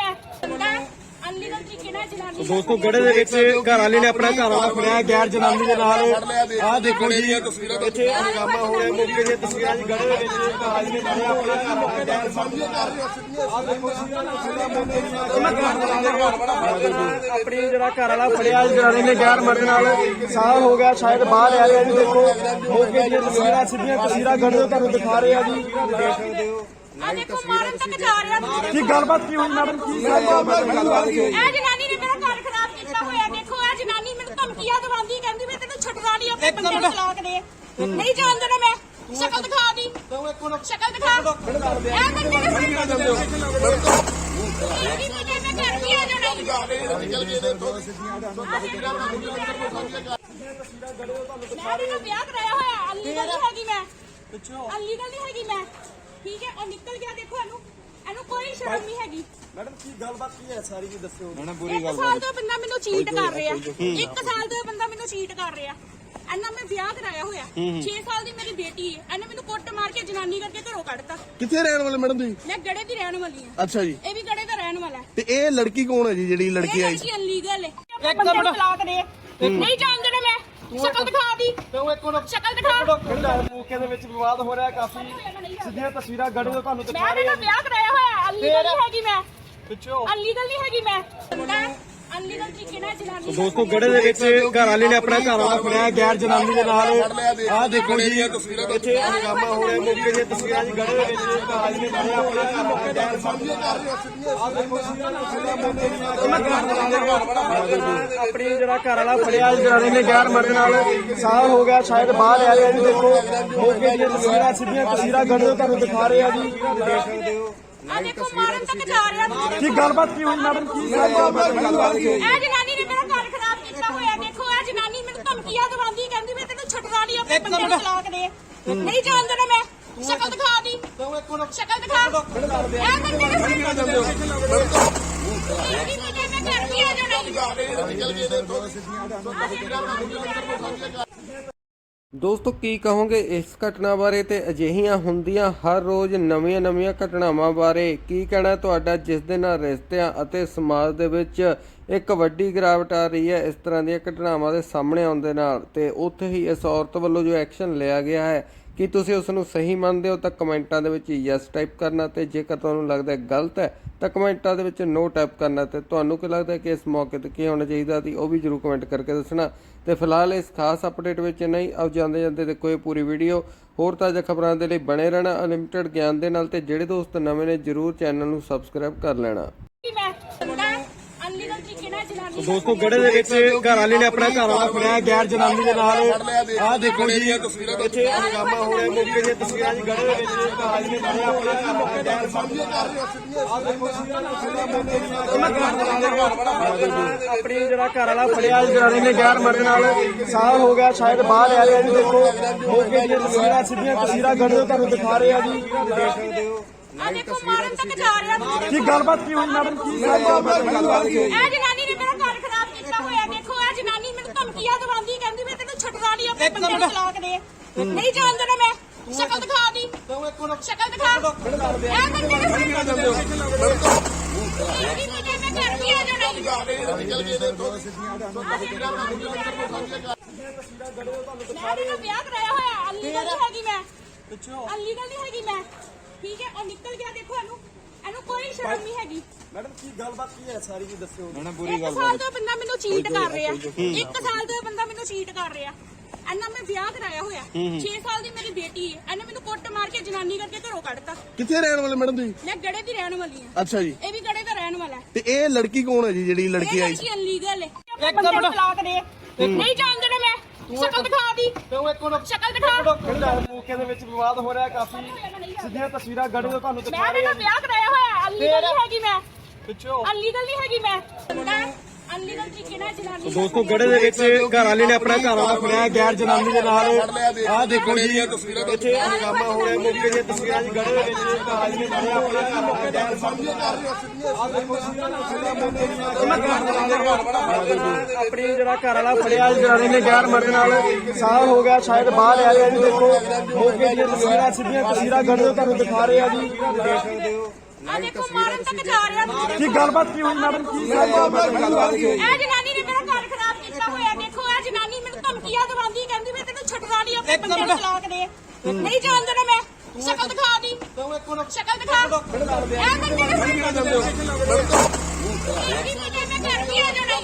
ਮੈਂ ਬੰਦਾ ਅਨਲੀਗਲ ਤਰੀਕੇ ਨਾਲ ਜਨਾਨੀ ਦੋਸਤੋ ਗੜੇ ਦੇ ਵਿੱਚ ਘਰ ਵਾਲੇ ਨੇ ਆਪਣਾ ਘਰ ਵਾਲਾ ਫੜਿਆ ਗੈਰ ਜਨਾਨੀ ਦੇ ਨਾਲ। ਆਹ ਦੇਖੋ ਜੀ ਇੱਥੇ ਹੰਗਾਮਾ ਹੋ ਰਿਹਾ ਮੌਕੇ ਦੀਆਂ ਤਸਵੀਰਾਂ ਜੀ ਗੜੇ ਦੇ ਵਿੱਚ ਘਰ ਵਾਲੇ ਨੇ ਫੜਿਆ ਆਪਣਾ ਘਰ ਵਾਲਾ। ਗੈਰ ਆਹ ਦੇਖੋ ਜੀ ਉਹਨਾਂ ਘਰ ਵਾਲਾ ਆਪਣੀ ਜਿਹੜਾ ਘਰ ਵਾਲਾ ਫੜਿਆ ਜਨਾਨੀ ਨੇ ਗੈਰ ਮਰਦ ਨਾਲ ਸਾਹ ਹੋ ਗਿਆ ਸ਼ਾਇਦ ਬਾਹਰ ਆ ਰਿਹਾ ਜੀ ਦੇਖੋ। ਮੌਕੇ ਦੀਆਂ ਤਸਵੀਰਾਂ ਸਿੱਧੀਆਂ ਤਸਵੀਰਾਂ ਗੜੇ ਤੋਂ ਤੁਹਾਨੂੰ ਦਿਖਾ ਰਹੇ ਆ ਜੀ। ਦੇਖ ਸਕਦੇ ਹੋ ਆ ਦੇਖੋ ਮਾਰਨ ਤੱਕ ਜਾ ਰਿਹਾ ਤੁਸੀਂ ਕੀ ਗੱਲਬਾਤ ਕੀ ਹੋਈ ਮੈਡਮ? ਕੀ ਗੱਲਬਾਤ ਹੋਈ? ਇਹ ਜਨਾਨੀ ਨੇ ਮੇਰਾ ਘਰ ਖਰਾਬ ਕੀਤਾ ਹੋਇਆ। ਦੇਖੋ ਇਹ ਜਨਾਨੀ ਮੈਨੂੰ ਧਮਕੀਆਂ ਦਵਾਉਂਦੀ ਕਹਿੰਦੀ ਮੈਂ ਤੈਨੂੰ ਛੱਡਣਾ ਨਹੀਂ ਆਪਣੇ ਬੰਦੇ ਨੂੰ ਤਲਾਕ ਦੇ। ਨਹੀਂ ਜਾਣ ਦੇਣਾ ਮੈਂ। ਸ਼ਕਲ ਦਿਖਾ ਦੀ। ਸ਼ਕਲ ਦਿਖਾ। ਇਹ ਬੰਦੇ ਨੇ ਸਿਰ ਇਹ ਵੀ ਮੁਝੇ ਮੈਂ ਘਰ ਵੀ ਆ ਜਾਣਾ ਮੈਂ ਇਹਦਾ ਵਿਆਹ ਕਰਾਇਆ ਹੋਇਆ। ਅਲੀਗਲ ਨਹੀਂ ਹੈਗੀ ਮੈਂ। ਅਲੀਗਲ ਨਹੀਂ ਹੈਗੀ ਮੈਂ। ਠੀਕ ਹੈ ਉਹ ਨਿਕਲ ਗਿਆ ਦੇਖੋ ਇਹਨੂੰ। ਇਹਨੂੰ ਕੋਈ ਸ਼ਰਮ ਨਹੀਂ ਹੈਗੀ। ਮੈਡਮ ਕੀ ਗੱਲਬਾਤ ਕੀ ਹੈ? ਸਾਰੀ ਜੀ ਦੱਸਿਓ ਇੱਕ ਸਾਲ ਤੋਂ ਬੰਦਾ ਮੈਨੂੰ ਚੀਟ ਕਰ ਰਿਹਾ। ਇੱਕ ਸਾਲ ਤੋਂ ਬੰਦਾ ਮੈਨੂੰ ਚੀਟ ਕਰ ਰਿਹਾ। ਇਹਨਾਂ ਮੈਂ ਵਿਆਹ ਕਰਾਇਆ ਹੋਇਆ। 6 ਸਾਲ ਦੀ ਮੇਰੀ ਬੇਟੀ ਹੈ। ਇਹਨੇ ਮੈਨੂੰ ਕੁੱਟ ਮਾਰ ਕੇ ਜਨਾਨੀ ਕਰਕੇ ਘਰੋਂ ਕੱਢਤਾ। ਕਿੱਥੇ ਰਹਿਣ ਵਾਲੇ ਮੈਡਮ ਤੁਸੀਂ? ਮੈਂ ਗੜੇ ਦੀ ਰਹਿਣ ਵਾਲੀ ਹਾਂ। ਅੱਛਾ ਜੀ। ਇਹ ਵੀ ਗੜੇ ਦਾ ਰਹਿਣ ਵਾਲਾ ਹੈ। ਤੇ ਇਹ ਲੜਕੀ ਕੌਣ ਹੈ ਜੀ ਜਿਹੜੀ ਲੜਕੀ ਇਹ ਆਈ ਲੜਕੀ ਅਨਲੀਗਲ ਹੈ। ਇੱਕ ਮਿੰਟ ਤਲਾਕ ਦੇ। ਨਹੀਂ ਜਾਣ ਦੇਣਾ ਮੈਂ ਸ਼ਕਲ ਦਿਖਾ ਦੀ। ਸ਼ਕਲ ਦਿਖਾ। ਮੌਕੇ ਦੇ ਵਿੱਚ ਵਿਵਾਦ ਹੋ ਰਿਹਾ ਕਾਫੀ। ਸਿੱਧੀਆਂ ਤਸਵੀਰਾਂ ਗੜੇ ਤੋਂ ਤੁਹਾਨੂੰ ਦਿਖਾ ਮੈਂ ਰਹੇ ਇਹਦਾ ਵਿਆਹ ਕਰਾਇਆ ਹੋਇਆ। ਅਨਲੀਗਲ ਨਹੀਂ ਹੈਗੀ ਮੈਂ। ਪਿੱਛੋਂ ਅਨਲੀਗਲ ਨਹੀਂ ਹੈਗੀ ਮੈਂ। ਅਨਲੀਗਲ ਤਰੀਕੇ ਨਾਲ ਜਨਾਨੀ ਦੋਸਤੋ ਗੜੇ ਦੇ ਵਿੱਚ ਘਰ ਵਾਲੇ ਨੇ ਆਪਣਾ ਘਰ ਵਾਲਾ ਫੜਿਆ ਗੈਰ ਜਨਾਨੀ ਦੇ ਨਾਲ। ਆਹ ਦੇਖੋ ਜੀ ਇੱਥੇ ਹੰਗਾਮਾ ਹੋ ਰਿਹਾ ਮੌਕੇ ਦੀਆਂ ਤਸਵੀਰਾਂ ਜੀ ਗੜੇ ਦੇ ਵਿੱਚ ਘਰ ਵਾਲੇ ਨੇ ਫੜਿਆ ਆਪਣਾ ਘਰ ਵਾਲਾ ਗੈਰ ਸਾਹਮਣੇ ਆਹ ਦੇਖੋ ਜੀ ਉਹਨਾਂ ਘਰ ਵਾਲਾ ਆਪਣੀ ਜਿਹੜਾ ਘਰ ਵਾਲਾ ਫੜਿਆ ਜਨਾਨੀ ਨੇ ਗੈਰ ਮਰਦ ਨਾਲ ਸਾਹ ਹੋ ਗਿਆ ਸ਼ਾਇਦ ਬਾਹਰ ਆ ਰਿਹਾ ਜੀ ਦੇਖੋ। ਮੌਕੇ ਦੀਆਂ ਤਸਵੀਰਾਂ ਸਿੱਧੀਆਂ ਤਸਵੀਰਾਂ ਗੜੇ ਤੁਹਾਨੂੰ ਦਿਖਾ ਰਹੇ ਆ ਜੀ। ਦੇਖ। ਸਕਦੇ ਹੋ ਆ ਦੇਖੋ ਮਾਰਨ ਤੱਕ ਜਾ ਰਿਹਾ ਤੁਸੀਂ ਕੀ ਗੱਲਬਾਤ ਕੀ ਹੋਈ ਮੈਡਮ? ਕੀ ਗੱਲਬਾਤ ਹੋਈ? ਇਹ ਜਨਾਨੀ ਨੇ ਮੇਰਾ ਘਰ ਖਰਾਬ ਕੀਤਾ ਹੋਇਆ। ਦੇਖੋ ਇਹ ਜਨਾਨੀ ਮੈਨੂੰ ਧਮਕੀਆਂ ਦਵਾਉਂਦੀ ਕਹਿੰਦੀ ਮੈਂ ਤੈਨੂੰ ਛੱਡਣਾ ਨਹੀਂ ਆਪਣੇ ਬੰਦੇ ਨੂੰ ਤਲਾਕ ਦੇ। ਨਹੀਂ ਜਾਣ ਦੇਣਾ ਮੈਂ। ਸ਼ਕਲ ਦਿਖਾ ਦੀ। ਸ਼ਕਲ ਦਿਖਾ। ਇਹ ਬੰਦੇ ਨੇ ਸਿਰ ਇਹ ਵੀ ਮੁਝੇ ਮੈਂ ਘਰ ਵੀ ਆ ਜਾਣਾ। ਦੋਸਤੋ, ਕੀ ਕਹੋਗੇ ਇਸ ਘਟਨਾ ਬਾਰੇ ਤੇ ਅਜਿਹੀਆਂ ਹੁੰਦੀਆਂ ਹਰ ਰੋਜ਼ ਨਵੀਆਂ-ਨਵੀਆਂ ਘਟਨਾਵਾਂ ਬਾਰੇ? ਕੀ ਕਹਿਣਾ ਤੁਹਾਡਾ ਜਿਸ ਦੇ ਨਾਲ ਰਿਸ਼ਤਿਆਂ ਅਤੇ ਸਮਾਜ ਦੇ ਵਿੱਚ ਇੱਕ ਵੱਡੀ ਗਿਰਾਵਟ ਆ ਰਹੀ ਹੈ, ਇਸ ਤਰ੍ਹਾਂ ਦੀਆਂ ਘਟਨਾਵਾਂ ਦੇ ਸਾਹਮਣੇ ਆਉਣ ਦੇ ਨਾਲ? ਤੇ ਉੱਥੇ ਹੀ ਇਸ ਔਰਤ ਵੱਲੋਂ ਜੋ ਐਕਸ਼ਨ ਲਿਆ ਗਿਆ ਹੈ ਕੀ ਤੁਸੀਂ ਉਸ ਨੂੰ ਸਹੀ ਮੰਨਦੇ ਹੋ ਤਾਂ ਕਮੈਂਟਾਂ ਦੇ ਵਿੱਚ ਯੈਸ ਟਾਈਪ ਕਰਨਾ ਤੇ ਜੇਕਰ ਤੁਹਾਨੂੰ ਲੱਗਦਾ ਹੈ ਗਲਤ ਹੈ ਤਾਂ ਕਮੈਂਟਾਂ ਦੇ ਵਿੱਚ ਨੋ ਟਾਈਪ ਕਰਨਾ ਤੇ ਤੁਹਾਨੂੰ ਕੀ ਲੱਗਦਾ ਹੈ ਕਿ ਇਸ ਮੌਕੇ ਤੇ ਕੀ ਹੋਣਾ ਚਾਹੀਦਾ ਸੀ ਉਹ ਵੀ ਜਰੂਰ ਕਮੈਂਟ ਕਰਕੇ ਦੱਸਣਾ। ਤੇ ਫਿਲਹਾਲ ਇਸ ਖਾਸ ਅਪਡੇਟ ਵਿੱਚ ਨਹੀਂ ਆਉ ਜਾਂਦੇ ਜਾਂਦੇ ਦੇਖੋ ਇਹ ਪੂਰੀ ਵੀਡੀਓ ਹੋਰ ਤਾਜ਼ਾ ਖਬਰਾਂ ਦੇ ਲਈ ਬਣੇ ਰਹਿਣਾ ਅਨਲਿਮਿਟਿਡ ਗਿਆਨ ਦੇ ਨਾਲ ਤੇ ਜਿਹੜੇ ਦੋਸਤ ਨਵੇਂ ਨੇ ਜਰੂਰ ਚੈਨਲ ਨੂੰ ਸਬਸਕ੍ਰਾਈਬ ਕਰ ਲੈਣਾ। ਅਨਲੀਗਲ ਤਰੀਕੇ ਨਾਲ ਜਨਾਨੀ ਦੋਸਤੋ ਗੜੇ ਦੇ ਵਿੱਚ ਘਰ ਵਾਲੇ ਨੇ ਆਪਣਾ ਘਰ ਵਾਲਾ ਫੜਿਆ ਗੈਰ ਜਨਾਨੀ ਦੇ ਨਾਲ। ਆਹ ਦੇਖੋ ਜੀ ਇੱਥੇ ਹੰਗਾਮਾ ਹੋ ਰਿਹਾ ਮੌਕੇ ਦੀਆਂ ਤਸਵੀਰਾਂ ਜੀ ਗੜੇ ਦੇ ਵਿੱਚ ਘਰ ਵਾਲੇ ਨੇ ਫੜਿਆ ਆਪਣਾ ਘਰ ਵਾਲਾ ਗੈਰ ਸਾਹਮਣੇ ਆਹ ਦੇਖੋ ਜੀ ਉਹਨਾਂ ਘਰ ਵਾਲਾ ਆਪਣੀ ਜਿਹੜਾ ਘਰ ਵਾਲਾ ਫੜਿਆ ਜਨਾਨੀ ਨੇ ਗੈਰ ਮਰਦ ਨਾਲ ਸਾਹ ਹੋ ਗਿਆ ਸ਼ਾਇਦ ਬਾਹਰ ਆ ਰਿਹਾ ਜੀ ਦੇਖੋ। ਮੌਕੇ ਦੀਆਂ ਤਸਵੀਰਾਂ ਸਿੱਧੀਆਂ ਤਸਵੀਰਾਂ ਗੜੇ ਤੁਹਾਨੂੰ ਦਿਖਾ ਰਹੇ ਆ ਜੀ। ਦੇਖ ਸਕਦੇ ਹੋ ਆ ਦੇਖੋ ਮਾਰਨ ਤੱਕ ਜਾ ਰਿਹਾ ਤੁਸੀਂ ਕੀ ਗੱਲਬਾਤ ਕੀ ਹੋਈ ਮੈਡਮ ਕੀ ਗੱਲਬਾਤ ਹੋਈ ਇਹ ਜਨਾਨੀ ਨੇ ਮੇਰਾ ਘਰ ਖਰਾਬ ਕੀਤਾ ਹੋਇਆ ਦੇਖੋ ਇਹ ਜਨਾਨੀ ਮੈਨੂੰ ਧਮਕੀਆਂ ਦਵਾਉਂਦੀ ਕਹਿੰਦੀ ਮੈਂ ਤੈਨੂੰ ਛੱਡਣਾ ਨਹੀਂ ਆਪਣੇ ਬੰਦੇ ਨੂੰ ਤਲਾਕ ਦੇ ਨਹੀਂ ਜਾਣ ਦੇਣਾ ਮੈਂ ਸ਼ਕਲ ਦਿਖਾ ਦੀ ਸ਼ਕਲ ਦਿਖਾ ਇਹ ਬੰਦੇ ਨੇ ਸਿਰ ਇਹ ਵੀ ਮੁਝੇ ਮੈਂ ਘਰ ਵੀ ਆ ਜਾਣਾ ਮੈਂ ਇਹਦਾ ਵਿਆਹ ਕਰਾਇਆ ਹੋਇਆ ਅਲੀਗਲ ਨਹੀਂ ਹੈਗੀ ਮੈਂ ਅਲੀਗਲ ਨਹੀਂ ਹੈਗੀ ਮੈਂ ਠੀਕ ਹੈ ਉਹ ਨਿਕਲ ਗਿਆ ਦੇਖੋ ਇਹਨੂੰ। ਇਹਨੂੰ ਕੋਈ ਸ਼ਰਮ ਨਹੀਂ ਹੈਗੀ। ਮੈਡਮ ਕੀ ਗੱਲਬਾਤ ਕੀ ਹੈ ਸਾਰੀ ਜੀ ਦੱਸਿਓ ਇੱਕ ਸਾਲ ਤੋਂ ਬੰਦਾ ਮੈਨੂੰ ਚੀਟ ਕਰ ਰਿਹਾ। ਇੱਕ ਸਾਲ ਤੋਂ ਬੰਦਾ ਮੈਨੂੰ ਚੀਟ ਕਰ ਰਿਹਾ। ਇਹਨਾਂ ਮੈਂ ਵਿਆਹ ਕਰਾਇਆ ਹੋਇਆ। 6 ਸਾਲ ਦੀ ਮੇਰੀ ਬੇਟੀ ਹੈ। ਇਹਨੇ ਮੈਨੂੰ ਕੁੱਟ ਮਾਰ ਕੇ ਜਨਾਨੀ ਕਰਕੇ ਘਰੋਂ ਕੱਢਤਾ। ਕਿੱਥੇ ਰਹਿਣ ਵਾਲੇ ਮੈਡਮ ਤੁਸੀਂ? ਮੈਂ ਗੜੇ ਦੀ ਰਹਿਣ ਵਾਲੀ ਹਾਂ। ਅੱਛਾ ਜੀ। ਇਹ ਵੀ ਗੜੇ ਦਾ ਰਹਿਣ ਵਾਲਾ ਹੈ। ਤੇ ਇਹ ਲੜਕੀ ਕੌਣ ਹੈ ਜੀ ਜਿਹੜੀ ਲੜਕੀ ਇਹ ਆਈ ਲੜਕੀ ਅਨਲੀਗਲ ਹੈ। ਬੰਦੇ ਨੂੰ ਤਲਾਕ ਦੇ। ਨਹੀਂ ਜਾਣ ਦੇਣਾ ਮੈਂ ਸ਼ਕਲ ਦਿਖਾ ਦੀ। ਸ਼ਕਲ ਦਿਖਾ। ਮੌਕੇ ਦੇ ਵਿੱਚ ਵਿਵਾਦ ਹੋ ਰਿਹਾ ਕਾਫੀ। ਸਿੱਧੀਆਂ ਤਸਵੀਰਾਂ ਗੜੇ ਤੋਂ ਤੁਹਾਨੂੰ ਦਿਖਾ ਮੈਂ ਰਹੇ ਆ ਵਿਆਹ ਕਰਾਇਆ ਹੋਇਆ ਅਨਲੀਗਲ ਨਹੀਂ ਹੈਗੀ ਮੈਂ। ਪਿੱਛੋਂ ਅਨਲੀਗਲ ਨਹੀਂ ਹੈਗੀ ਮੈਂ ਬੰਦਾ ਅਨਲੀਗਲ ਤਰੀਕੇ ਨਾਲ ਜਨਾਨੀ ਦੋਸਤੋ ਗੜੇ ਦੇ ਵਿੱਚ ਘਰ ਵਾਲੇ ਨੇ ਆਪਣਾ ਘਰ ਵਾਲਾ ਫੜਿਆ ਗੈਰ ਜਨਾਨੀ ਦੇ ਨਾਲ। ਆਹ ਦੇਖੋ ਜੀ ਇੱਥੇ ਹੰਗਾਮਾ ਹੋ ਰਿਹਾ ਮੌਕੇ ਦੀਆਂ ਤਸਵੀਰਾਂ ਜੀ ਗੜੇ ਦੇ ਵਿੱਚ ਘਰ ਵਾਲੇ ਨੇ ਫੜਿਆ ਆਪਣਾ ਘਰ ਵਾਲਾ ਗੈਰ ਸਾਹਮਣੇ ਆਹ ਦੇਖੋ ਜੀ ਆਪਣੀ ਜਿਹੜਾ ਘਰ ਵਾਲਾ ਫੜਿਆ ਜਨਾਨੀ ਨੇ ਗੈਰ ਮਰਦ ਨਾਲ ਸਾਹ ਹੋ ਗਿਆ ਸ਼ਾਇਦ ਬਾਹਰ ਆ ਰਿਹਾ ਜੀ ਦੇਖੋ। ਮੌਕੇ ਦੀਆਂ ਤਸਵੀਰਾਂ ਸਿੱਧੀਆਂ ਤਸਵੀਰਾਂ ਗੜੇ ਤੋਂ ਤੁਹਾਨੂੰ ਦਿਖਾ ਰਹੇ ਆ ਜੀ। ਦੇਖ ਸਕਦੇ ਹੋ ਆ ਦੇਖੋ ਮਾਰਨ ਤੱਕ ਜਾ ਰਿਹਾ। ਕੀ ਗੱਲਬਾਤ ਕੀ ਹੋਈ ਮੈਡਮ? ਕੀ ਗੱਲਬਾਤ ਇਹ ਜਨਾਨੀ ਨੇ ਮੇਰਾ ਘਰ ਖਰਾਬ ਕੀਤਾ ਹੋਇਆ ਦੇਖੋ ਇਹ ਜਨਾਨੀ ਧਮਕੀਆਂ ਦਵਾਉਂਦੀ ਕਹਿੰਦੀ ਮੈਂ ਤੈਨੂੰ ਛੱਡਣਾ ਨਹੀਂ ਆਪਣੇ ਬੰਦੇ ਨੂੰ ਤਲਾਕ ਦੇ। ਨਹੀਂ ਜਾਣ ਦੇਣਾ ਮੈਂ ਸ਼ਕਲ ਦਿਖਾ ਦੀ। ਸ਼ਕਲ ਦਿਖਾ। ਇਹ ਬੰਦੇ ਨੇ ਇਹ ਵੀ ਮੈਂ ਘਰ ਵੀ ਆ ਜਾਣਾ।